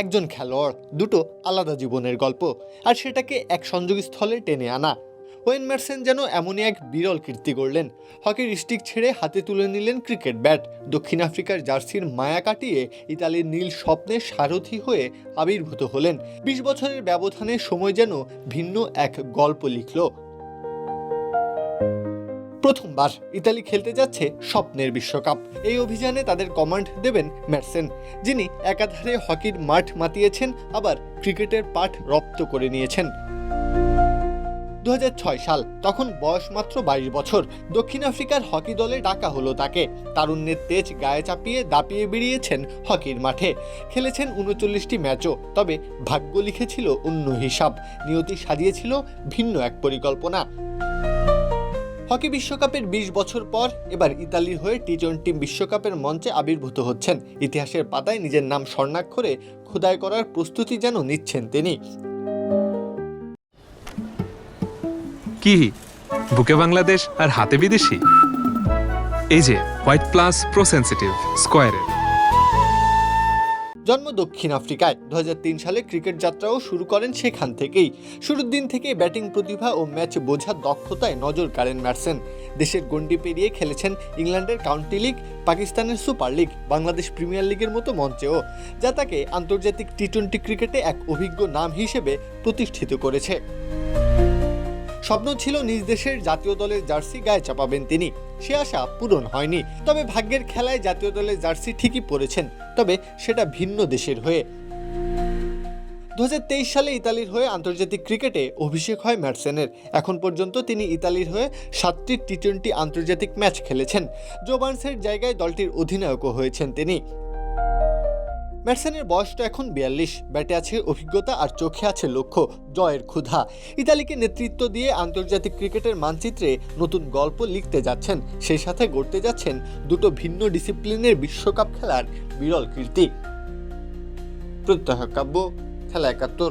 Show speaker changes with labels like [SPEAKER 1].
[SPEAKER 1] একজন খেলোয়াড়, দুটো আলাদা জীবনের গল্প, আর সেটাকে এক সংযোগস্থলে টেনে আনা। ওয়েন ম্যারসেন যেন এমনই এক বিরল কীর্তি করলেন হকির স্টিক ছেড়ে হাতে তুলে নিলেন ক্রিকেট ব্যাট। দক্ষিণ আফ্রিকার জার্সির মায়া কাটিয়ে ইতালির নীল স্বপ্নে সারথি হয়ে আবির্ভূত হলেন। বিশ বছরের ব্যবধানে সময় যেন ভিন্ন এক গল্প লিখল। প্রথমবার ইতালি খেলতে যাচ্ছে স্বপ্নের বিশ্বকাপ। এই অভিযানে তাদের কমান্ড দেবেন ম্যারসেন, যিনি একাধারে হকির মাঠ মাতিয়েছেন, আবার ক্রিকেটের পাঠ রপ্ত করে নিয়েছেন। দু হাজার ছয় সাল, তখন বয়স মাত্র বাইশ বছর, দক্ষিণ আফ্রিকার হকি দলে ডাকা হলো তাকে। তারুণ্যের তেজ গায়ে চাপিয়ে দাপিয়ে বেরিয়েছেন হকির মাঠে। খেলেছেন উনচল্লিশটি ম্যাচও, তবে ভাগ্য লিখেছিল অন্য হিসাব। নিয়তি সাজিয়েছিল ভিন্ন এক পরিকল্পনা। হকি বিশ্বকাপের ২০ বছর পর এবার ইতালির হয়ে টি টোয়েন্টি বিশ্বকাপের মঞ্চে আবির্ভূত হচ্ছেন। ইতিহাসের পাতায় নিজের নাম স্বর্ণাক্ষরে খোদাই করার প্রস্তুতি যেন নিচ্ছেন তিনি।
[SPEAKER 2] কি? বুকে বাংলাদেশ আর হাতে বিদেশি? এই যে হোয়াইট প্লাস প্রো সেন্সিটিভ স্কোয়ারের
[SPEAKER 1] জন্ম দক্ষিণ আফ্রিকায়। দু হাজার তিন সালে ক্রিকেট যাত্রাও শুরু করেন সেখান থেকেই। শুরুর দিন থেকেই ব্যাটিং প্রতিভা ও ম্যাচ বোঝার দক্ষতায় নজর কাড়েন ম্যাটসেন। দেশের গণ্ডি পেরিয়ে খেলেছেন ইংল্যান্ডের কাউন্টি লিগ, পাকিস্তানের সুপার লিগ, বাংলাদেশ প্রিমিয়ার লিগের মতো মঞ্চেও, যা তাকে আন্তর্জাতিক টি টোয়েন্টি ক্রিকেটে এক অভিজ্ঞ নাম হিসেবে প্রতিষ্ঠিত করেছে। স্বপ্ন ছিল নিজ দেশের জাতীয় দলের জার্সি গায়ে চাপাবেন তিনি। সে আশা পূরণ হয়নি। তবে ভাগ্যের খেলায় জাতীয় দলের জার্সি ঠিকই পরেছেন। তবে সেটা ভিন্ন দেশের হয়ে। দু হাজার তেইশ সালে ইতালির হয়ে আন্তর্জাতিক ক্রিকেটে অভিষেক হয় ম্যাটসেনের। এখন পর্যন্ত তিনি ইতালির হয়ে সাতটি টি টোয়েন্টি আন্তর্জাতিক ম্যাচ খেলেছেন। জো বার্নসের জায়গায় দলটির অধিনায়কও হয়েছেন তিনি। ম্যাটসেনের বয়সটা এখন বিয়াল্লিশ। ব্যাটে আছে অভিজ্ঞতা আর চোখে আছে লক্ষ্য, জয়ের ক্ষুধা। ইতালিকে নেতৃত্ব দিয়ে আন্তর্জাতিক ক্রিকেটের মানচিত্রে নতুন গল্প লিখতে যাচ্ছেন। সেই সাথে গড়তে যাচ্ছেন দুটো ভিন্ন ডিসিপ্লিনের বিশ্বকাপ খেলার বিরল কীর্তি। প্রত্যহ কাব্য খেলা একাত্তর।